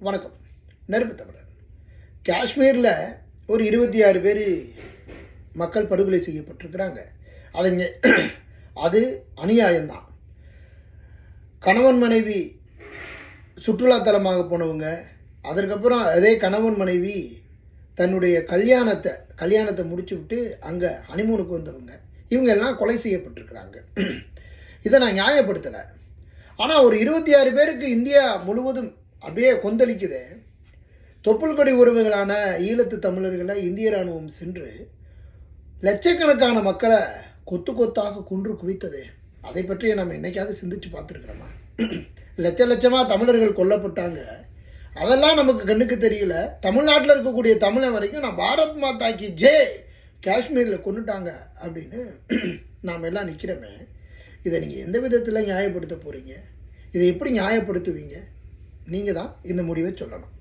வணக்கம். நெருப்பு தமிழர். காஷ்மீரில் ஒரு இருபத்தி ஆறு பேர் மக்கள் படுகொலை செய்யப்பட்டிருக்கிறாங்க. அது அது அநியாயம்தான். கணவன் மனைவி சுற்றுலாத்தலமாக போனவங்க அதற்கப்புறம் அதே கணவன் மனைவி தன்னுடைய கல்யாணத்தை கல்யாணத்தை முடிச்சு விட்டு அங்கே ஹனிமூனுக்கு வந்தவங்க இவங்க எல்லாம் கொலை செய்யப்பட்டிருக்கிறாங்க. இதை நான் நியாயப்படுத்தலை. ஆனால் ஒரு இருபத்தி ஆறு பேருக்கு இந்தியா முழுவதும் அப்படியே கொந்தளிக்குது. தொப்புள்கொடி உறவுகளான ஈழத்து தமிழர்களை இந்திய ராணுவம் சென்று லட்சக்கணக்கான மக்களை கொத்து கொத்தாக கொன்று குவித்தது. அதை பற்றி நம்ம என்னைக்காவது சிந்திச்சு பார்த்துருக்குறோமா? லட்ச லட்சமாக தமிழர்கள் கொல்லப்பட்டாங்க. அதெல்லாம் நமக்கு கண்ணுக்கு தெரியல. தமிழ்நாட்டில் இருக்கக்கூடிய தமிழன் வரைக்கும் நான் பாரத் மாதாக்கு ஜே காஷ்மீரில் கொண்டுட்டாங்க அப்படின்னு நாம் எல்லாம் நிற்கிறோமே இதை நீங்கள் எந்த விதத்தில் நியாயப்படுத்த போகிறீங்க இதை எப்படி நியாயப்படுத்துவீங்க? நீங்கள் தான் இந்த முடிவை சொல்லணும்.